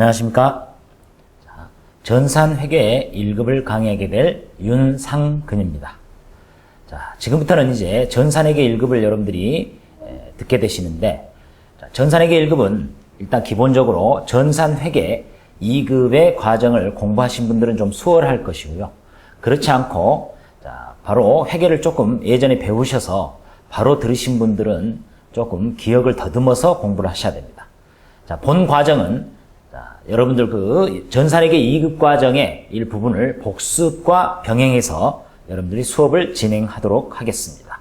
안녕하십니까. 자, 전산회계의 1급을 강의하게 될 윤상근입니다. 자, 지금부터는 이제 전산회계 1급을 여러분들이 에, 듣게 되시는데, 자, 전산회계 1급은 일단 기본적으로 전산회계 2급의 과정을 공부하신 분들은 좀 수월할 것이고요. 그렇지 않고, 자, 바로 회계를 조금 예전에 배우셔서 바로 들으신 분들은 조금 기억을 더듬어서 공부를 하셔야 됩니다. 자, 본 과정은 자, 여러분들 그 전산회계 2급 과정의 일부분을 복습과 병행해서 여러분들이 수업을 진행하도록 하겠습니다.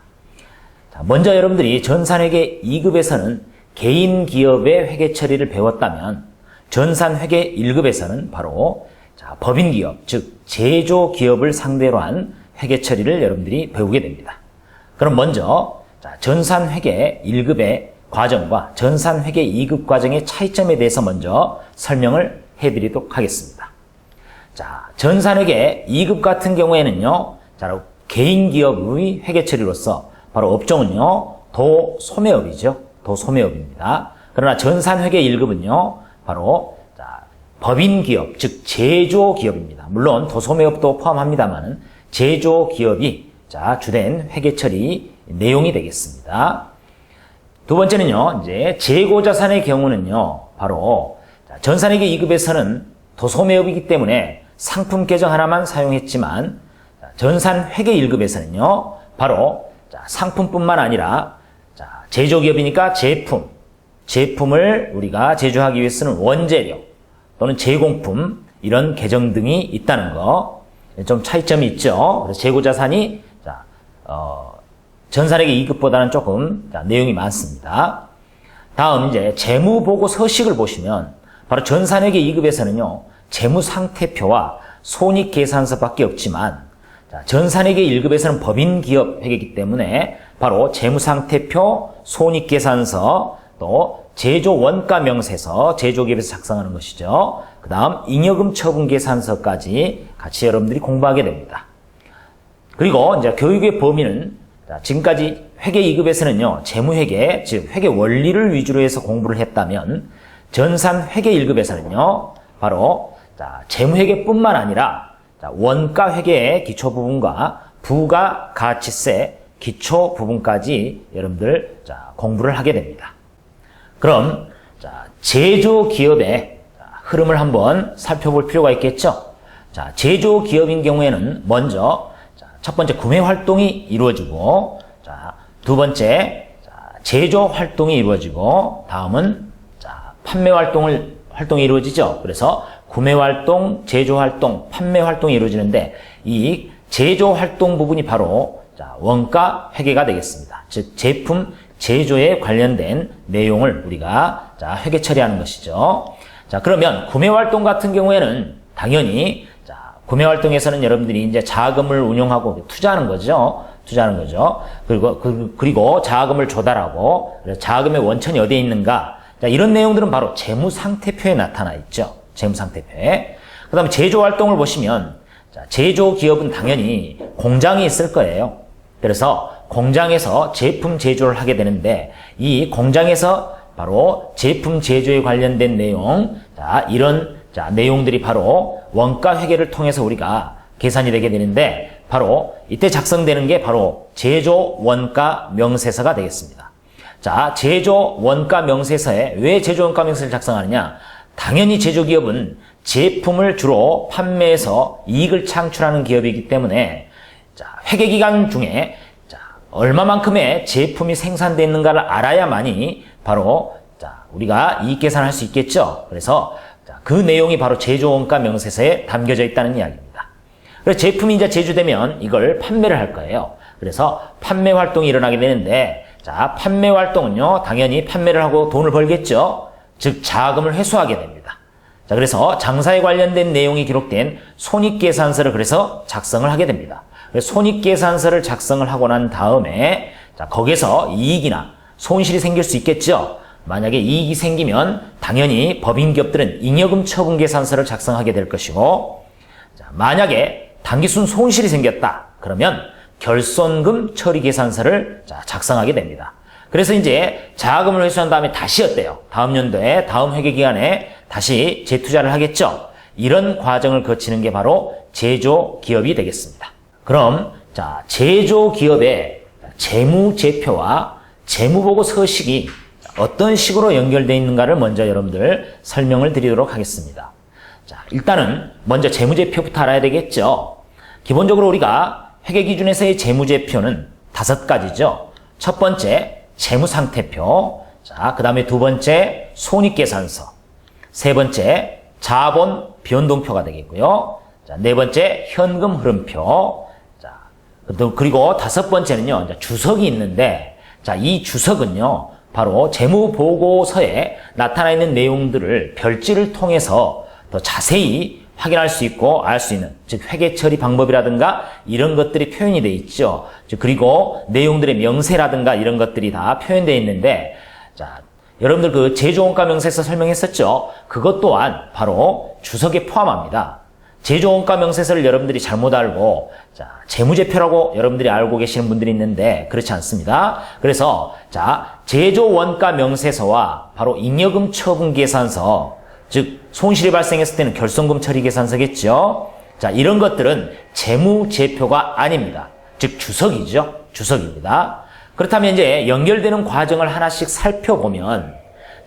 자, 먼저 여러분들이 전산회계 2급에서는 개인 기업의 회계 처리를 배웠다면 전산회계 1급에서는 바로 자, 법인 기업, 즉 제조 기업을 상대로 한 회계 처리를 여러분들이 배우게 됩니다. 그럼 먼저 자, 전산회계 1급의 과정과 전산회계 2급 과정의 차이점에 대해서 먼저 설명을 해드리도록 하겠습니다. 자, 전산회계 2급 같은 경우에는요, 자, 개인 기업의 회계 처리로서 바로 업종은요, 도소매업이죠. 도소매업입니다. 그러나 전산회계 1급은요, 바로 자, 법인 기업, 즉 제조 기업입니다. 물론 도소매업도 포함합니다만은 제조 기업이 자, 주된 회계 처리 내용이 되겠습니다. 두 번째는요, 이제 재고 자산의 경우는요, 바로 전산회계 2급에서는 도소매업이기 때문에 상품 계정 하나만 사용했지만 전산회계 1급에서는요, 바로 상품뿐만 아니라 제조기업이니까 제품, 제품을 우리가 제조하기 위해서는 원재료 또는 제공품 이런 계정 등이 있다는 거 좀 차이점이 있죠. 그래서 재고 자산이 자, 어, 전산회계 2급보다는 조금 자, 내용이 많습니다. 다음 이제 재무보고 서식을 보시면 바로 전산회계 2급에서는요. 재무상태표와 손익계산서밖에 없지만 자, 전산회계 1급에서는 법인 기업 회계이기 때문에 바로 재무상태표, 손익계산서, 또 제조 원가 명세서, 제조기업에서 작성하는 것이죠. 그 다음 잉여금 처분 계산서까지 같이 여러분들이 공부하게 됩니다. 그리고 이제 교육의 범위는 지금까지 회계 2급에서는요, 재무회계, 즉 회계 원리를 위주로 해서 공부를 했다면 전산 회계 1급에서는요, 바로 자, 재무회계뿐만 아니라 자, 원가 회계의 기초 부분과 부가 가치세 기초 부분까지 여러분들 자, 공부를 하게 됩니다. 그럼 자, 제조 기업의 흐름을 한번 살펴볼 필요가 있겠죠. 자, 제조 기업인 경우에는 먼저 자, 첫 번째 구매 활동이 이루어지고 자, 두 번째 자, 제조 활동이 이루어지고 다음은 자, 판매 활동을 활동이 이루어지죠. 그래서 구매 활동, 제조 활동, 판매 활동이 이루어지는데 이 제조 활동 부분이 바로 자, 원가 회계가 되겠습니다. 즉 제품 제조에 관련된 내용을 우리가 자, 회계 처리하는 것이죠. 자, 그러면 구매 활동 같은 경우에는 당연히 자, 구매 활동에서는 여러분들이 이제 자금을 운용하고 투자하는 거죠. 투자하는 거죠. 그리고 그, 그리고 자금을 조달하고 자금의 원천이 어디에 있는가? 자, 이런 내용들은 바로 재무 상태표에 나타나 있죠. 재무 상태표에. 그다음에 제조 활동을 보시면 자, 제조 기업은 당연히 공장이 있을 거예요. 그래서 공장에서 제품 제조를 하게 되는데 이 공장에서 바로 제품 제조에 관련된 내용, 자, 이런 자, 내용들이 바로 원가 회계를 통해서 우리가 계산이 되게 되는데 바로 이때 작성되는 게 바로 제조 원가 명세서가 되겠습니다. 자, 제조 원가 명세서에 왜 제조 원가 명세서를 작성하느냐? 당연히 제조 기업은 제품을 주로 판매해서 이익을 창출하는 기업이기 때문에 자, 회계 기간 중에 자, 얼마만큼의 제품이 생산되는가를 알아야만이 바로 자, 우리가 이익 계산할 수 있겠죠. 그래서 자, 그 내용이 바로 제조원가 명세서에 담겨져 있다는 이야기입니다. 그래서 제품이 이제 제조되면 이걸 판매를 할 거예요. 그래서 판매 활동이 일어나게 되는데 자, 판매 활동은요, 당연히 판매를 하고 돈을 벌겠죠. 즉, 자금을 회수하게 됩니다. 자, 그래서 장사에 관련된 내용이 기록된 손익계산서를 그래서 작성을 하게 됩니다. 손익계산서를 작성을 하고 난 다음에 자, 거기서 이익이나 손실이 생길 수 있겠죠. 만약에 이익이 생기면 당연히 법인 기업들은 잉여금 처분 계산서를 작성하게 될 것이고 자, 만약에 단기순 손실이 생겼다. 그러면 결손금 처리 계산서를 자, 작성하게 됩니다. 그래서 이제 자금을 회수한 다음에 다시 어때요? 다음 연도에 다음 회계 기간에 다시 재투자를 하겠죠. 이런 과정을 거치는 게 바로 제조 기업이 되겠습니다. 그럼 자 제조 기업의 재무 제표와 재무보고 서식이 어떤 식으로 연결되어 있는가를 먼저 여러분들 설명을 드리도록 하겠습니다. 자, 일단은 먼저 재무제표부터 알아야 되겠죠. 기본적으로 우리가 회계 기준에서의 재무제표는 다섯 가지죠. 첫 번째, 재무상태표. 자, 그 다음에 두 번째, 손익계산서. 세 번째, 자본 변동표가 되겠고요. 자, 네 번째, 현금 흐름표. 자, 또 그리고 다섯 번째는요, 주석이 있는데, 자, 이 주석은요, 바로 재무 보고서에 나타나 있는 내용들을 별지를 통해서 더 자세히 확인할 수 있고 알 수 있는 즉 회계 처리 방법이라든가 이런 것들이 표현이 돼 있죠. 즉 그리고 내용들의 명세라든가 이런 것들이 다 표현되어 있는데 자 여러분들 그 제조원가 명세서 설명했었죠. 그것 또한 바로 주석에 포함합니다. 제조원가 명세서를 여러분들이 잘못 알고 자 재무제표라고 여러분들이 알고 계시는 분들이 있는데 그렇지 않습니다. 그래서 자 제조원가 명세서와 바로 잉여금 처분 계산서 즉 손실이 발생했을 때는 결손금 처리 계산서겠죠. 자 이런 것들은 재무제표가 아닙니다. 즉 주석이죠. 주석입니다. 그렇다면 이제 연결되는 과정을 하나씩 살펴보면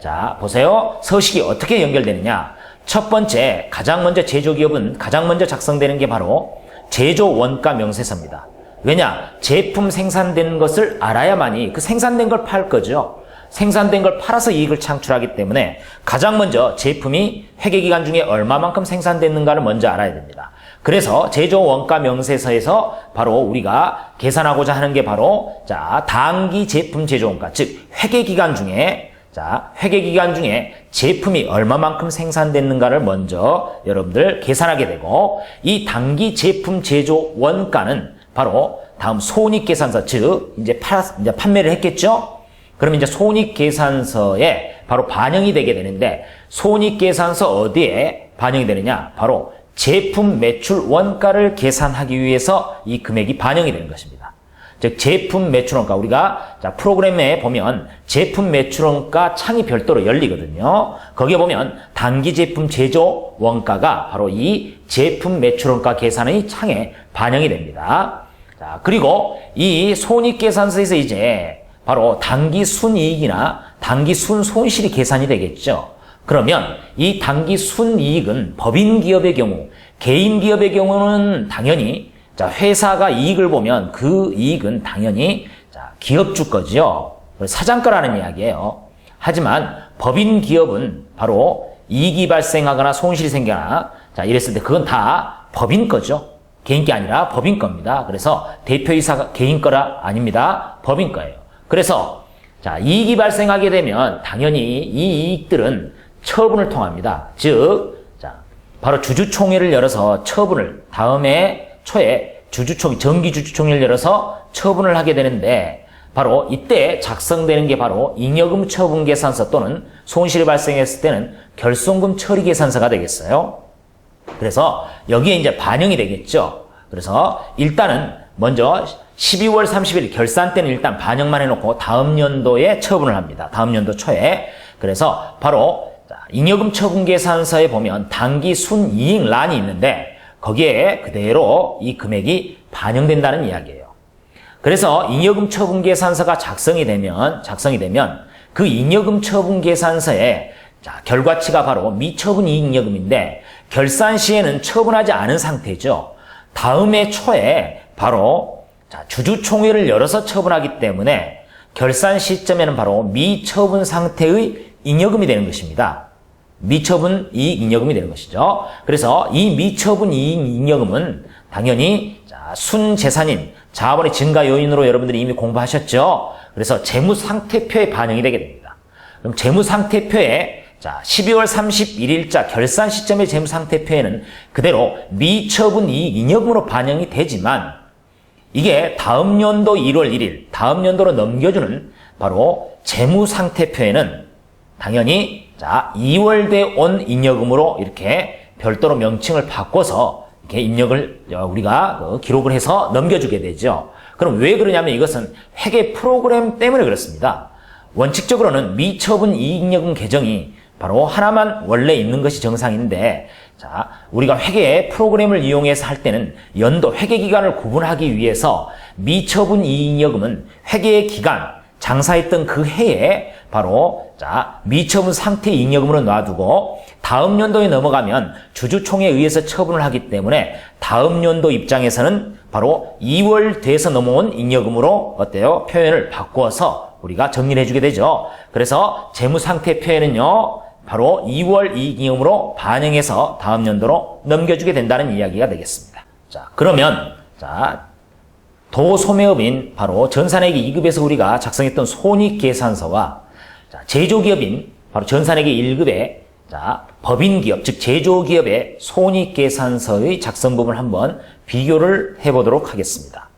자 보세요. 서식이 어떻게 연결되느냐. 첫 번째 가장 먼저 제조기업은 가장 먼저 작성되는 게 바로 제조 원가 명세서입니다. 왜냐? 제품 생산된 것을 알아야만이 그 생산된 걸 팔 거죠. 생산된 걸 팔아서 이익을 창출하기 때문에 가장 먼저 제품이 회계기간 중에 얼마만큼 생산됐는가를 먼저 알아야 됩니다. 그래서 제조 원가 명세서에서 바로 우리가 계산하고자 하는 게 바로 자 단기 제품 제조 원가 즉 회계기간 중에 자 회계기간 중에 제품이 얼마만큼 생산됐는가를 먼저 여러분들 계산하게 되고 이 단기 제품 제조 원가는 바로 다음 손익 계산서 즉 이제 팔 이제 판매를 했겠죠. 그러면 이제 손익 계산서에 바로 반영이 되게 되는데 손익 계산서 어디에 반영이 되느냐? 바로 제품 매출 원가를 계산하기 위해서 이 금액이 반영이 되는 것입니다. 즉 제품 매출 원가 우리가 자 프로그램에 보면 제품 매출 원가 창이 별도로 열리거든요. 거기에 보면 단기 제품 제조 원가가 바로 이 제품 매출 원가 계산의 창에 반영이 됩니다. 자 그리고 이 손익계산서에서 이제 바로 단기 순이익이나 단기 순 손실이 계산이 되겠죠. 그러면 이 단기 순이익은 법인 기업의 경우, 개인 기업의 경우는 당연히 자, 회사가 이익을 보면 그 이익은 당연히 자, 기업주 거죠. 사장 거라는 이야기예요. 하지만 법인 기업은 바로 이익이 발생하거나 손실이 생겨나 자, 이랬을 때 그건 다 법인 거죠. 개인 게 아니라 법인 겁니다. 그래서 대표이사가 개인 거라 아닙니다. 법인 거예요. 그래서 자 이익이 발생하게 되면 당연히 이 이익들은 처분을 통합니다. 즉, 자 바로 주주총회를 열어서 처분을 다음에 초에 주주총 정기 주주총회를 열어서 처분을 하게 되는데 바로 이때 작성되는 게 바로 잉여금 처분 계산서 또는 손실이 발생했을 때는 결손금 처리 계산서가 되겠어요. 그래서 여기에 이제 반영이 되겠죠. 그래서 일단은 먼저 12월 30일 결산 때는 일단 반영만 해놓고 다음 연도에 처분을 합니다. 다음 연도 초에. 그래서 바로 잉여금 처분 계산서에 보면 단기 순이익란이 있는데 거기에 그대로 이 금액이 반영된다는 이야기예요. 그래서 잉여금 처분 계산서가 작성이 되면 작성이 되면 그 잉여금 처분 계산서에 자, 결과치가 바로 미처분 이익잉여금인데 결산 시에는 처분하지 않은 상태죠. 다음해 초에 바로 자, 주주총회를 열어서 처분하기 때문에 결산 시점에는 바로 미처분 상태의 잉여금이 되는 것입니다. 미처분 이익 잉여금이 되는 것이죠. 그래서 이 미처분 이익 잉여금은 당연히 자, 순재산인 자본의 증가 요인으로 여러분들이 이미 공부하셨죠. 그래서 재무 상태표에 반영이 되게 됩니다. 그럼 재무 상태표에 자, 12월 31일자 결산 시점의 재무 상태표에는 그대로 미처분 이익 잉여금으로 반영이 되지만 이게 다음 연도 1월 1일, 다음 연도로 넘겨주는 바로 재무상태표에는 당연히 자 2월대 온 잉여금으로 이렇게 별도로 명칭을 바꿔서 이렇게 입력을 우리가 그 기록을 해서 넘겨주게 되죠. 그럼 왜 그러냐면 이것은 회계 프로그램 때문에 그렇습니다. 원칙적으로는 미처분 이익여금 계정이 바로 하나만 원래 있는 것이 정상인데 자, 우리가 회계 프로그램을 이용해서 할 때는 연도 회계 기간을 구분하기 위해서 미처분 이익여금은 회계 기간 장사했던 그 해에 바로 자, 미처분 상태 이익여금으로 놔두고 다음 연도에 넘어가면 주주총회에 의해서 처분을 하기 때문에 다음 연도 입장에서는 바로 2월 돼서 넘어온 잉여금으로 어때요? 표현을 바꿔서 우리가 정리를 해주게 되죠. 그래서 재무상태 표현은요, 바로 2월 이익잉여금으로 반영해서 다음 연도로 넘겨주게 된다는 이야기가 되겠습니다. 자, 그러면, 자, 도소매업인 바로 전산회계 2급에서 우리가 작성했던 손익계산서와 자, 제조기업인 바로 전산회계 1급의 자, 법인기업, 즉 제조기업의 손익계산서의 작성 부분을 한번 비교를 해보도록 하겠습니다.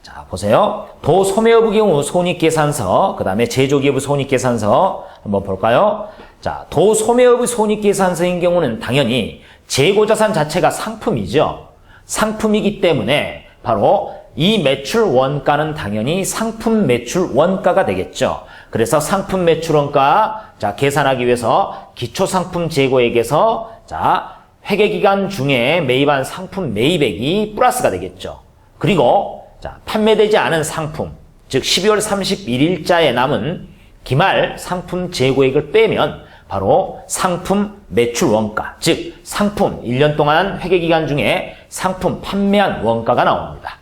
자, 보세요. 도소매업의 경우 손익계산서, 그 다음에 제조기업의 손익계산서 한번 볼까요? 자, 도소매업의 손익계산서인 경우는 당연히 재고자산 자체가 상품이죠. 상품이기 때문에 바로 이 매출 원가는 당연히 상품 매출 원가가 되겠죠. 그래서 상품 매출 원가 자 계산하기 위해서 기초 상품 재고액에서 자 회계 기간 중에 매입한 상품 매입액이 플러스가 되겠죠. 그리고 자 판매되지 않은 상품 즉 12월 31일자에 남은 기말 상품 재고액을 빼면 바로 상품 매출 원가, 즉 상품 1년 동안 회계 기간 중에 상품 판매한 원가가 나옵니다.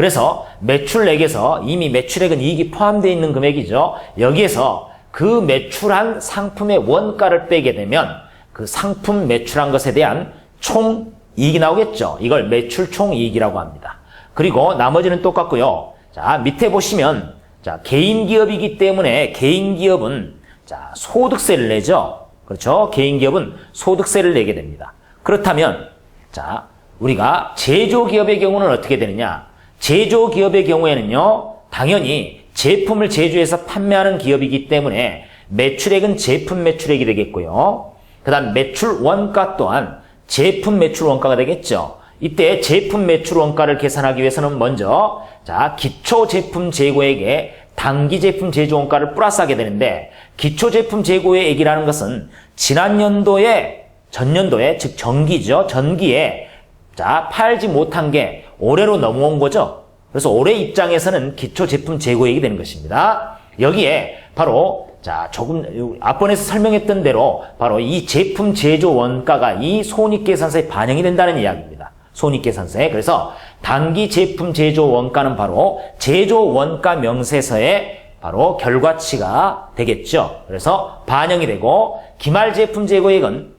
그래서 매출액에서 이미 매출액은 이익이 포함되어 있는 금액이죠. 여기에서 그 매출한 상품의 원가를 빼게 되면 그 상품 매출한 것에 대한 총 이익이 나오겠죠. 이걸 매출 총 이익이라고 합니다. 그리고 나머지는 똑같고요. 자, 밑에 보시면 자, 개인 기업이기 때문에 개인 기업은 자, 소득세를 내죠. 그렇죠? 개인 기업은 소득세를 내게 됩니다. 그렇다면 자, 우리가 제조 기업의 경우는 어떻게 되느냐? 제조 기업의 경우에는요, 당연히 제품을 제조해서 판매하는 기업이기 때문에 매출액은 제품 매출액이 되겠고요. 그 다음 매출 원가 또한 제품 매출 원가가 되겠죠. 이때 제품 매출 원가를 계산하기 위해서는 먼저 자 기초 제품 재고액에 단기 제품 제조 원가를 플러스하게 되는데 기초 제품 재고의 액이라는 것은 지난 연도에 전년도에 즉 전기죠 전기에 자 팔지 못한 게 올해로 넘어온 거죠. 그래서 올해 입장에서는 기초 제품 재고액이 되는 것입니다. 여기에 바로 자 조금 앞번에서 설명했던 대로 바로 이 제품 제조 원가가 이 손익계산서에 반영이 된다는 이야기입니다. 손익계산서에 그래서 단기 제품 제조 원가는 바로 제조 원가 명세서에 바로 결과치가 되겠죠. 그래서 반영이 되고 기말 제품 재고액은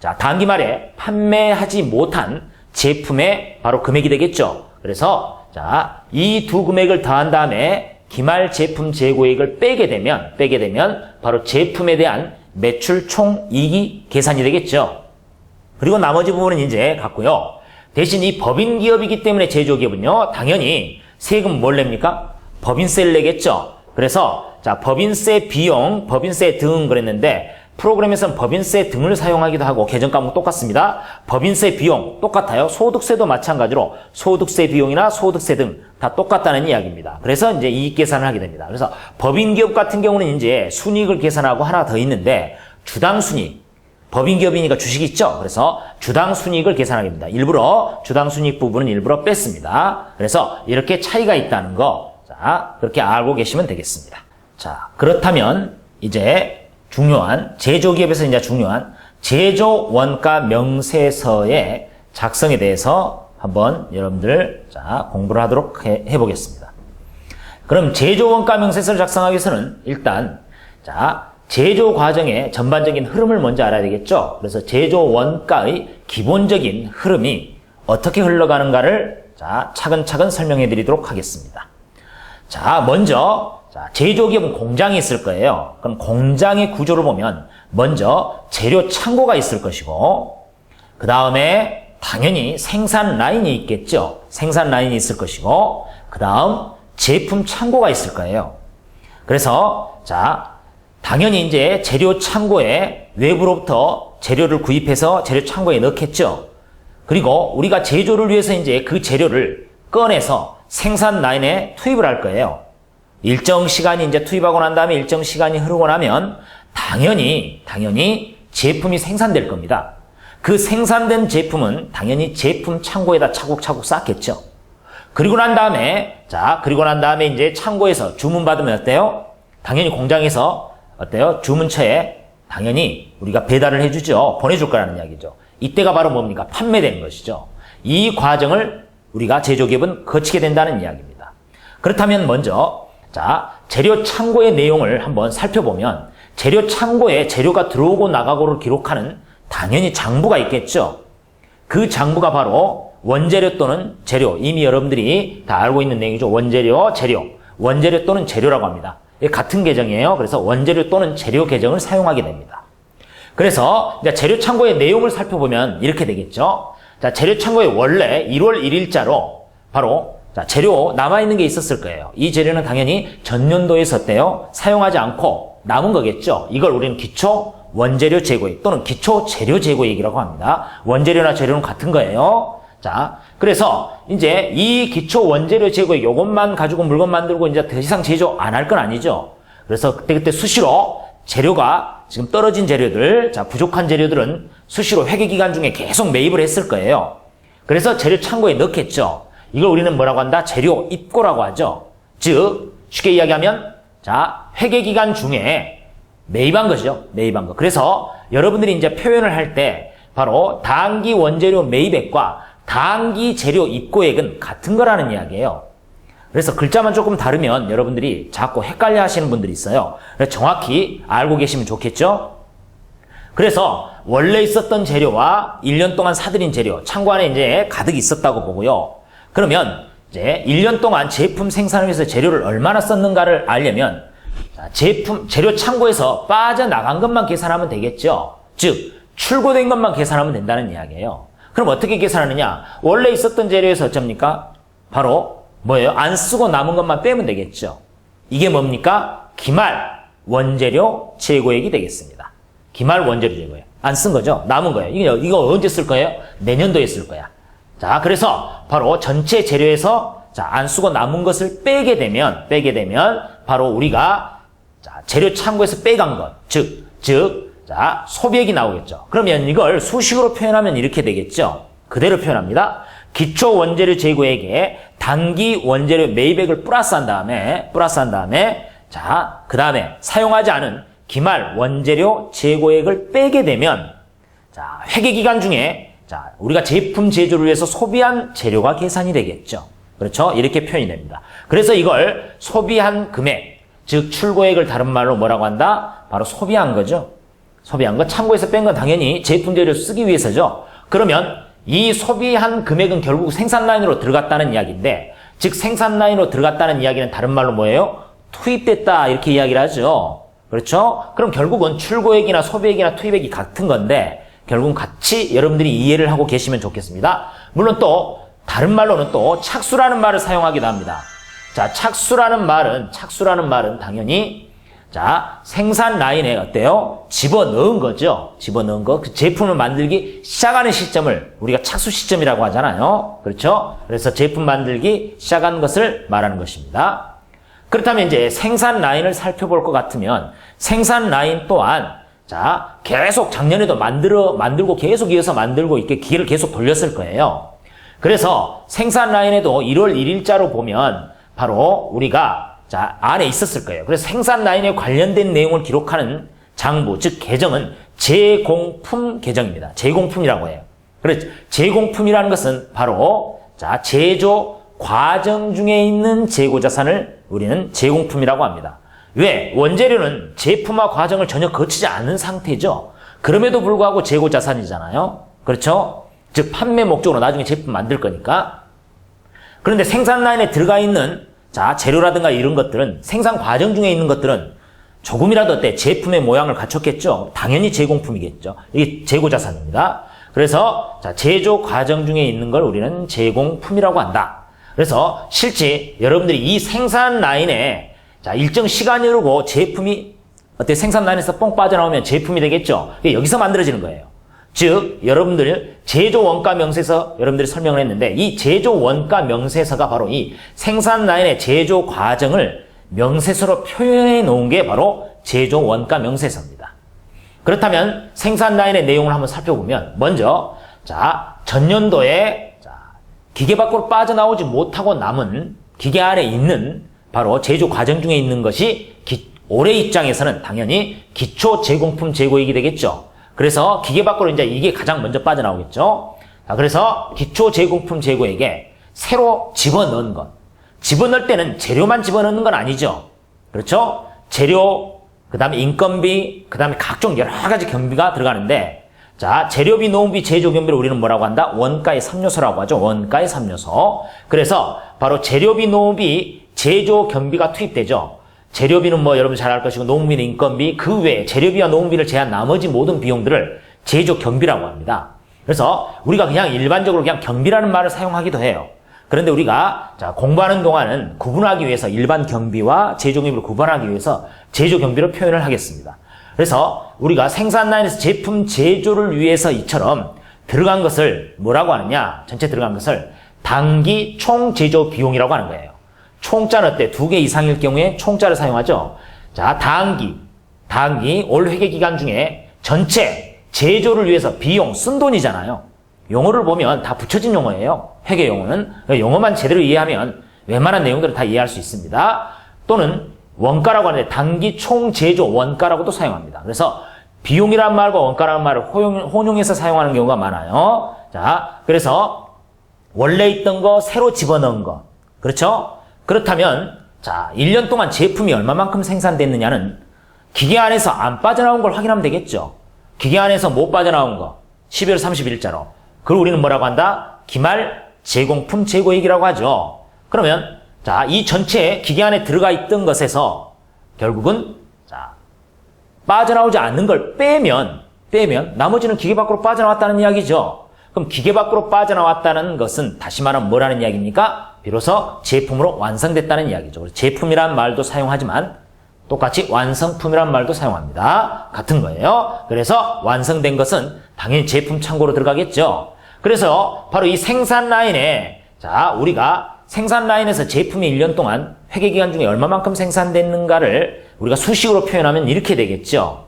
자 단기 말에 판매하지 못한 제품의 바로 금액이 되겠죠. 그래서 자, 이 두 금액을 더한 다음에 기말 제품 재고액을 빼게 되면 빼게 되면 바로 제품에 대한 매출 총 이익이 계산이 되겠죠. 그리고 나머지 부분은 이제 같고요. 대신 이 법인 기업이기 때문에 제조기업은요. 당연히 세금 뭘 냅니까? 법인세를 내겠죠. 그래서 자, 법인세 비용, 법인세 등 그랬는데 프로그램에서는 법인세 등을 사용하기도 하고 개정 과목 똑같습니다. 법인세 비용 똑같아요. 소득세도 마찬가지로 소득세 비용이나 소득세 등 다 똑같다는 이야기입니다. 그래서 이제 이익 계산을 하게 됩니다. 그래서 법인 기업 같은 경우는 이제 순이익을 계산하고 하나 더 있는데 주당 순이익 법인 기업이니까 주식이 있죠. 그래서 주당 순이익을 계산하게 됩니다. 일부러 주당 순이익 부분은 일부러 뺐습니다. 그래서 이렇게 차이가 있다는 거 자, 그렇게 알고 계시면 되겠습니다. 자, 그렇다면 이제 중요한 제조기업에서 이제 중요한 제조 원가 명세서의 작성에 대해서 한번 여러분들 자 공부를 하도록 해, 해보겠습니다. 그럼 제조 원가 명세서를 작성하기 위해서는 일단 자 제조 과정의 전반적인 흐름을 먼저 알아야 되겠죠. 그래서 제조 원가의 기본적인 흐름이 어떻게 흘러가는가를 자 차근차근 설명해 드리도록 하겠습니다. 자 먼저 자, 제조기업은 공장이 있을 거예요. 그럼 공장의 구조를 보면 먼저 재료 창고가 있을 것이고 그 다음에 당연히 생산 라인이 있겠죠. 생산 라인이 있을 것이고 그 다음 제품 창고가 있을 거예요. 그래서 자 당연히 이제 재료 창고에 외부로부터 재료를 구입해서 재료 창고에 넣겠죠. 그리고 우리가 제조를 위해서 이제 그 재료를 꺼내서 생산 라인에 투입을 할 거예요. 일정 시간이 이제 투입하고 난 다음에 일정 시간이 흐르고 나면 당연히 당연히 제품이 생산될 겁니다. 그 생산된 제품은 당연히 제품 창고에다 차곡차곡 쌓겠죠. 그리고 난 다음에, 자, 그리고 난 다음에 이제 창고에서 주문 받으면 어때요? 당연히 공장에서 어때요? 주문처에 당연히 우리가 배달을 해주죠. 보내줄 거라는 이야기죠. 이때가 바로 뭡니까? 판매되는 것이죠. 이 과정을 우리가 제조 기업은 거치게 된다는 이야기입니다. 그렇다면 먼저, 자, 재료 창고의 내용을 한번 살펴보면 재료 창고에 재료가 들어오고 나가고를 기록하는 당연히 장부가 있겠죠. 그 장부가 바로 원재료 또는 재료. 이미 여러분들이 다 알고 있는 내용이죠. 원재료, 재료. 원재료 또는 재료라고 합니다. 같은 계정이에요. 그래서 원재료 또는 재료 계정을 사용하게 됩니다. 그래서 재료 창고의 내용을 살펴보면 이렇게 되겠죠. 자, 재료 창고에 원래 1월 1일자로 바로 자, 재료 남아있는 게 있었을 거예요. 이 재료는 당연히 전년도에 썼대요. 사용하지 않고 남은 거겠죠. 이걸 우리는 기초 원재료 재고액 또는 기초 재료 재고액이라고 합니다. 원재료나 재료는 같은 거예요. 자, 그래서 이제 이 기초 원재료 재고액 요것만 가지고 물건 만들고 이제 더 이상 제조 안 할 건 아니죠. 그래서 그때그때 수시로 재료가 지금 떨어진 재료들, 자, 부족한 재료들은 수시로 회계 기간 중에 계속 매입을 했을 거예요. 그래서 재료 창고에 넣겠죠. 이걸 우리는 뭐라고 한다? 재료 입고라고 하죠. 즉, 쉽게 이야기하면, 자, 회계 기간 중에 매입한 거죠. 매입한 거. 그래서 여러분들이 이제 표현을 할 때 바로 단기 원재료 매입액과 단기 재료 입고액은 같은 거라는 이야기예요. 그래서 글자만 조금 다르면 여러분들이 자꾸 헷갈려 하시는 분들이 있어요. 정확히 알고 계시면 좋겠죠? 그래서 원래 있었던 재료와 1년 동안 사들인 재료, 창고 안에 이제 가득 있었다고 보고요. 그러면 이제 1년 동안 제품 생산을 위해서 재료를 얼마나 썼는가를 알려면 자, 제품, 재료 창고에서 빠져나간 것만 계산하면 되겠죠. 즉, 출고된 것만 계산하면 된다는 이야기예요. 그럼 어떻게 계산하느냐? 원래 있었던 재료에서 어쩝니까? 바로 뭐예요? 안 쓰고 남은 것만 빼면 되겠죠. 이게 뭡니까? 기말 원재료 재고액이 되겠습니다. 기말 원재료 재고액. 안 쓴 거죠? 남은 거예요. 이거, 이거 언제 쓸 거예요? 내년도에 쓸 거야. 자, 그래서 바로 전체 재료에서 자, 안 쓰고 남은 것을 빼게 되면, 빼게 되면 바로 우리가 자, 재료 창고에서 빼간 것. 즉, 즉, 자, 소비액이 나오겠죠. 그러면 이걸 수식으로 표현하면 이렇게 되겠죠. 그대로 표현합니다. 기초 원재료 재고액에 단기 원재료 매입액을 플러스한 다음에, 플러스한 다음에, 자, 그 다음에 사용하지 않은 기말 원재료 재고액을 빼게 되면, 자, 회계 기간 중에, 자, 우리가 제품 제조를 위해서 소비한 재료가 계산이 되겠죠. 그렇죠? 이렇게 표현이 됩니다. 그래서 이걸 소비한 금액, 즉 출고액을 다른 말로 뭐라고 한다? 바로 소비한 거죠. 소비한 거 창고에서 뺀 건 당연히 제품 재료 쓰기 위해서죠. 그러면 이 소비한 금액은 결국 생산 라인으로 들어갔다는 이야기인데 즉 생산 라인으로 들어갔다는 이야기는 다른 말로 뭐예요? 투입됐다 이렇게 이야기를 하죠. 그렇죠? 그럼 결국은 출고액이나 소비액이나 투입액이 같은 건데 결국은 같이 여러분들이 이해를 하고 계시면 좋겠습니다. 물론 또 다른 말로는 또 착수라는 말을 사용하기도 합니다. 자, 착수라는 말은 착수라는 말은 당연히 자, 생산 라인에 어때요? 집어넣은 거죠. 집어넣은 거. 그 제품을 만들기 시작하는 시점을 우리가 착수 시점이라고 하잖아요. 그렇죠? 그래서 제품 만들기 시작하는 것을 말하는 것입니다. 그렇다면 이제 생산 라인을 살펴볼 것 같으면 생산 라인 또한 자, 계속 작년에도 만들어, 만들고 계속 이어서 만들고 이렇게 기회를 계속 돌렸을 거예요. 그래서 생산 라인에도 1월 1일자로 보면 바로 우리가 자, 안에 있었을 거예요. 그래서 생산 라인에 관련된 내용을 기록하는 장부, 즉 계정은 제공품 계정입니다. 제공품이라고 해요. 그래서 제공품이라는 것은 바로 자, 제조 과정 중에 있는 재고 자산을 우리는 제공품이라고 합니다. 왜? 원재료는 제품화 과정을 전혀 거치지 않은 상태죠. 그럼에도 불구하고 재고 자산이잖아요. 그렇죠? 즉 판매 목적으로 나중에 제품 만들 거니까. 그런데 생산 라인에 들어가 있는 자, 재료라든가 이런 것들은 생산 과정 중에 있는 것들은 조금이라도 어때? 제품의 모양을 갖췄겠죠? 당연히 제공품이겠죠. 이게 재고 자산입니다. 그래서 자, 제조 과정 중에 있는 걸 우리는 제공품이라고 한다. 그래서 실제 여러분들이 이 생산 라인에 자, 일정 시간이 흐르고 제품이 어때? 생산 라인에서 뻥 빠져나오면 제품이 되겠죠? 여기서 만들어지는 거예요. 즉, 여러분들 제조 원가 명세서 여러분들이 설명을 했는데 이 제조 원가 명세서가 바로 이 생산 라인의 제조 과정을 명세서로 표현해 놓은 게 바로 제조 원가 명세서입니다. 그렇다면 생산 라인의 내용을 한번 살펴보면 먼저 자 전년도에 자, 기계 밖으로 빠져나오지 못하고 남은 기계 안에 있는 바로 제조 과정 중에 있는 것이 기- 올해 입장에서는 당연히 기초 제공품 재고액이 되겠죠. 그래서 기계 밖으로 이제 이게 가장 먼저 빠져나오겠죠. 자, 그래서 기초 제공품 재고액에 새로 집어넣은 것. 집어넣을 때는 재료만 집어넣는 건 아니죠. 그렇죠? 재료, 그 다음에 인건비, 그 다음에 각종 여러 가지 경비가 들어가는데, 자, 재료비, 노무비, 제조 경비를 우리는 뭐라고 한다? 원가의 3요소라고 하죠. 원가의 3요소. 그래서 바로 재료비, 노무비, 제조 경비가 투입되죠. 재료비는 뭐 여러분 잘 알 것이고, 노무비는 인건비, 그 외에 재료비와 노무비를 제한 나머지 모든 비용들을 제조 경비라고 합니다. 그래서 우리가 그냥 일반적으로 그냥 경비라는 말을 사용하기도 해요. 그런데 우리가 자, 공부하는 동안은 구분하기 위해서 일반 경비와 제조 경비를 구분하기 위해서 제조 경비로 표현을 하겠습니다. 그래서 우리가 생산 라인에서 제품 제조를 위해서 이처럼 들어간 것을 뭐라고 하느냐? 전체 들어간 것을 단기 총 제조 비용이라고 하는 거예요. 총자는 어때? 두 개 이상일 경우에 총자를 사용하죠. 자, 단기, 단기 올 회계 기간 중에 전체 제조를 위해서 비용 쓴 돈이잖아요. 용어를 보면 다 붙여진 용어예요. 회계 용어는 용어만 제대로 이해하면 웬만한 내용들을 다 이해할 수 있습니다. 또는 원가라고 하는데 단기 총 제조 원가라고도 사용합니다. 그래서 비용이란 말과 원가라는 말을 혼용, 혼용 해서 사용하는 경우가 많아요. 자, 그래서 원래 있던 거 새로 집어넣은 거. 그렇죠? 그렇다면 자, 1년 동안 제품이 얼마만큼 생산됐느냐는 기계 안에서 안 빠져나온 걸 확인하면 되겠죠. 기계 안에서 못 빠져나온 거. 12월 30일자로. 그걸 우리는 뭐라고 한다? 기말 제공품 재고액이라고 하죠. 그러면 자, 이 전체 기계 안에 들어가 있던 것에서 결국은 자, 빠져나오지 않는 걸 빼면 빼면 나머지는 기계 밖으로 빠져나왔다는 이야기죠. 그럼 기계 밖으로 빠져나왔다는 것은 다시 말하면 뭐라는 이야기입니까? 비로소 제품으로 완성됐다는 이야기죠. 제품이란 말도 사용하지만 똑같이 완성품이란 말도 사용합니다. 같은 거예요. 그래서 완성된 것은 당연히 제품 창고로 들어가겠죠. 그래서 바로 이 생산 라인에 자 우리가 생산 라인에서 제품이 1년 동안 회계 기간 중에 얼마만큼 생산됐는가를 우리가 수식으로 표현하면 이렇게 되겠죠.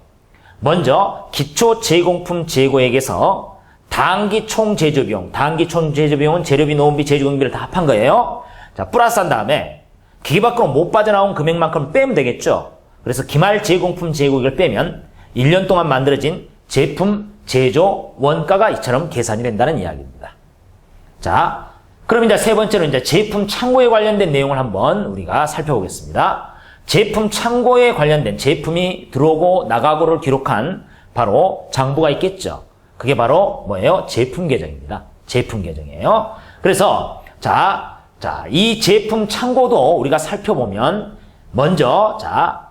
먼저 기초 제공품 재고액에서 단기 총 제조 비용, 단기 총 제조 비용은 재료비, 노원비, 제조 경비를 다 합한 거예요. 자, 플러스 한 다음에 기계 밖으로 못 빠져나온 금액만큼 빼면 되겠죠. 그래서 기말 제공품 재고액을 빼면 1년 동안 만들어진 제품 제조 원가가 이처럼 계산이 된다는 이야기입니다. 자, 그럼 이제 세 번째로 이제 제품 창고에 관련된 내용을 한번 우리가 살펴보겠습니다. 제품 창고에 관련된 제품이 들어오고 나가고를 기록한 바로 장부가 있겠죠. 그게 바로 뭐예요? 제품 계정입니다. 제품 계정이에요. 그래서 자, 자, 이 제품 창고도 우리가 살펴보면 먼저 자,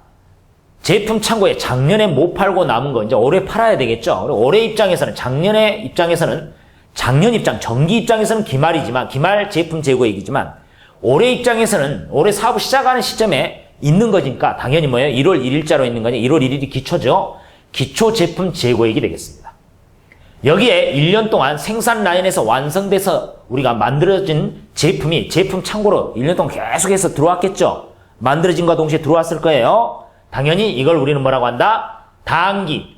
제품 창고에 작년에 못 팔고 남은 거 이제 올해 팔아야 되겠죠. 올해 입장에서는 작년에 입장에서는 작년 입장, 정기 입장에서는 기말이지만 기말 제품 재고액이지만 올해 입장에서는 올해 사업 시작하는 시점에 있는 거니까 당연히 뭐예요? 1월 1일자로 있는 거냐? 1월 1일이 기초죠. 기초 제품 재고액이 되겠습니다. 여기에 1년 동안 생산 라인에서 완성돼서 우리가 만들어진 제품이 제품 창고로 1년 동안 계속해서 들어왔겠죠. 만들어진과 동시에 들어왔을 거예요. 당연히 이걸 우리는 뭐라고 한다? 단기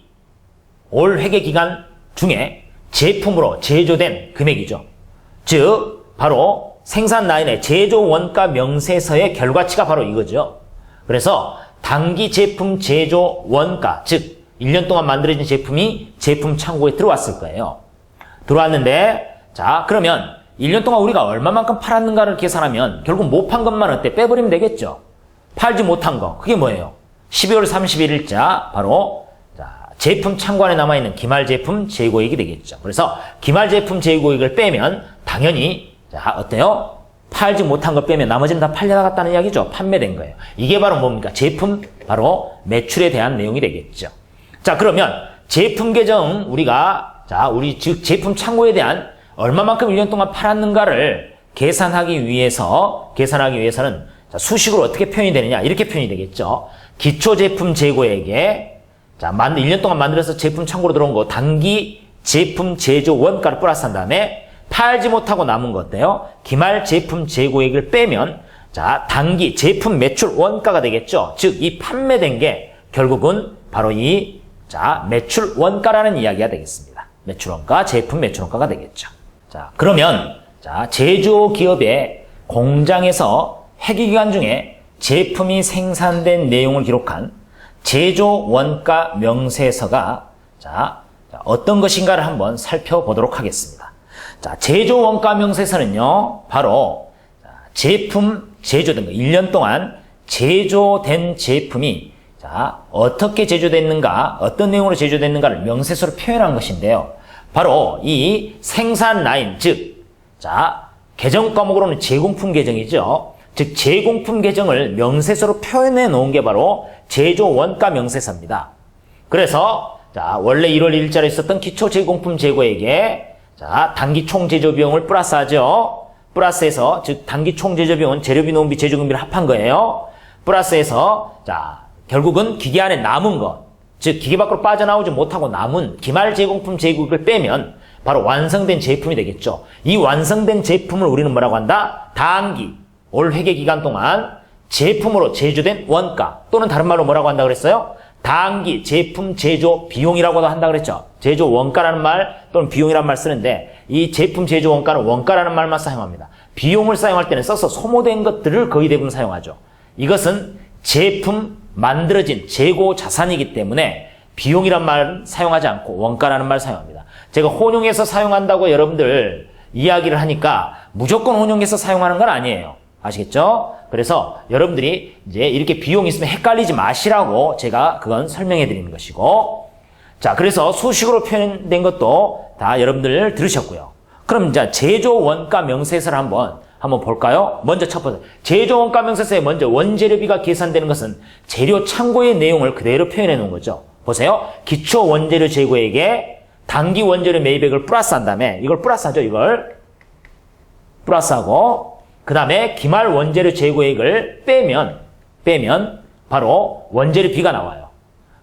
올 회계 기간 중에 제품으로 제조된 금액이죠. 즉 바로 생산 라인의 제조 원가 명세서의 결과치가 바로 이거죠. 그래서 단기 제품 제조 원가 즉 1년 동안 만들어진 제품이 제품 창고에 들어왔을 거예요. 들어왔는데 자 그러면 1년 동안 우리가 얼마만큼 팔았는가를 계산하면 결국 못 판 것만 어때? 빼버리면 되겠죠. 팔지 못한 거 그게 뭐예요? 12월 31일자 바로 자, 제품 창고 안에 남아있는 기말 제품 재고액이 되겠죠. 그래서 기말 제품 재고액을 빼면 당연히 자 어때요? 팔지 못한 거 빼면 나머지는 다 팔려나갔다는 이야기죠. 판매된 거예요. 이게 바로 뭡니까? 제품 바로 매출에 대한 내용이 되겠죠. 자 그러면 제품 계정 우리가 자 우리 즉 제품 창고에 대한 얼마만큼 1년 동안 팔았는가를 계산하기 위해서 계산하기 위해서는 자, 수식으로 어떻게 표현이 되느냐 이렇게 표현이 되겠죠. 기초 제품 재고액에 자 만 1년 동안 만들어서 제품 창고로 들어온 거 단기 제품 제조 원가를 플러스한 다음에 팔지 못하고 남은 거 어때요? 기말 제품 재고액을 빼면 자 단기 제품 매출 원가가 되겠죠. 즉 이 판매된 게 결국은 바로 이 자, 매출 원가라는 이야기가 되겠습니다. 매출 원가, 제품 매출 원가가 되겠죠. 자, 그러면 자, 제조 기업의 공장에서 회계 기간 중에 제품이 생산된 내용을 기록한 제조 원가 명세서가 자, 자, 어떤 것인가를 한번 살펴보도록 하겠습니다. 자, 제조 원가 명세서는요, 바로 자, 제품 제조된 거, 1년 동안 제조된 제품이 자, 어떻게 제조됐는가, 어떤 내용으로 제조됐는가를 명세서로 표현한 것인데요. 바로 이 생산 라인, 즉, 자, 계정 과목으로는 제공품 계정이죠. 즉, 제공품 계정을 명세서로 표현해 놓은 게 바로 제조 원가 명세서입니다. 그래서, 자, 원래 1월 1일자로 있었던 기초 제공품 재고액에, 자, 단기 총 제조 비용을 플러스하죠. 플러스해서, 즉, 단기 총 제조 비용은 재료비, 노무비, 제조금비를 합한 거예요. 플러스해서, 자, 결국은 기계 안에 남은 것, 즉 기계 밖으로 빠져나오지 못하고 남은 기말 제공품 제국을 빼면 바로 완성된 제품이 되겠죠. 이 완성된 제품을 우리는 뭐라고 한다? 단기, 올 회계 기간 동안 제품으로 제조된 원가 또는 다른 말로 뭐라고 한다 그랬어요? 단기 제품 제조 비용이라고도 한다 그랬죠. 제조 원가라는 말 또는 비용이라는 말 쓰는데 이 제품 제조 원가는 원가라는 말만 사용합니다. 비용을 사용할 때는 써서 소모된 것들을 거의 대부분 사용하죠. 이것은 제품 만들어진 재고 자산이기 때문에 비용이란 말은 사용하지 않고 원가라는 말 사용합니다. 제가 혼용해서 사용한다고 여러분들 이야기를 하니까 무조건 혼용해서 사용하는 건 아니에요. 아시겠죠? 그래서 여러분들이 이제 이렇게 비용이 있으면 헷갈리지 마시라고 제가 그건 설명해 드리는 것이고 자, 그래서 수식으로 표현된 것도 다 여러분들 들으셨고요. 그럼 이제 제조 원가 명세서를 한번 한번 볼까요? 먼저 첫 번째 제조 원가 명세서에 먼저 원재료비가 계산되는 것은 재료 창고의 내용을 그대로 표현해 놓은 거죠. 보세요. 기초 원재료 재고액에 단기 원재료 매입액을 플러스한 다음에 이걸 플러스하죠. 이걸 플러스하고 그 다음에 기말 원재료 재고액을 빼면 빼면 바로 원재료비가 나와요.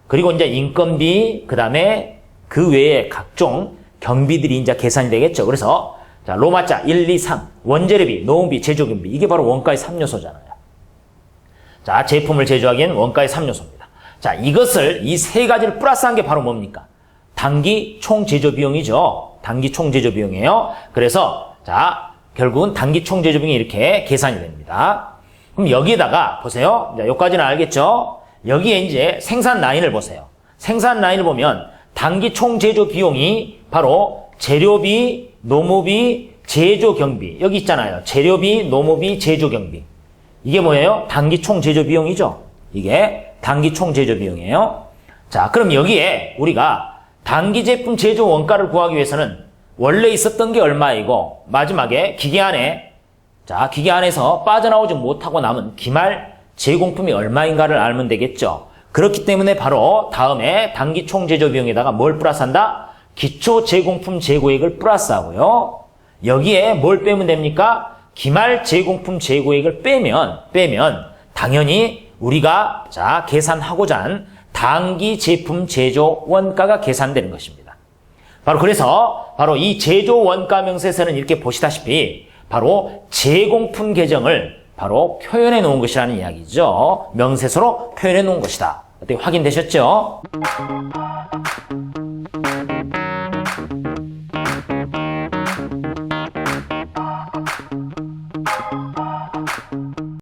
그리고 이제 인건비 그 다음에 그 외에 각종 경비들이 이제 계산이 되겠죠. 그래서 자, 로마자 1, 2, 3 원재료비, 노무비, 제조경비 이게 바로 원가의 3요소잖아요. 자, 제품을 제조하기엔 원가의 3요소입니다. 자, 이것을 이 세 가지를 플러스한 게 바로 뭡니까? 단기 총 제조 비용이죠. 단기 총 제조 비용이에요. 그래서 자, 결국은 단기 총 제조 비용이 이렇게 계산이 됩니다. 그럼 여기에다가 보세요. 자, 여기까지는 알겠죠? 여기에 이제 생산 라인을 보세요. 생산 라인을 보면 단기 총 제조 비용이 바로 재료비, 노무비, 제조 경비. 여기 있잖아요. 재료비, 노무비, 제조 경비. 이게 뭐예요? 단기 총 제조 비용이죠. 이게 단기 총 제조 비용이에요. 자, 그럼 여기에 우리가 단기 제품 제조 원가를 구하기 위해서는 원래 있었던 게 얼마이고 마지막에 기계 안에 자, 기계 안에서 빠져나오지 못하고 남은 기말 제공품이 얼마인가를 알면 되겠죠. 그렇기 때문에 바로 다음에 단기 총 제조 비용에다가 뭘 플러스한다? 기초 제공품 재고액을 플러스하고요. 여기에 뭘 빼면 됩니까? 기말 제공품 재고액을 빼면 빼면 당연히 우리가 자 계산하고자 한 단기 제품 제조 원가가 계산되는 것입니다. 바로 그래서 바로 이 제조 원가 명세서는 이렇게 보시다시피 바로 제공품 계정을 바로 표현해 놓은 것이라는 이야기죠. 명세서로 표현해 놓은 것이다. 어떻게 확인되셨죠?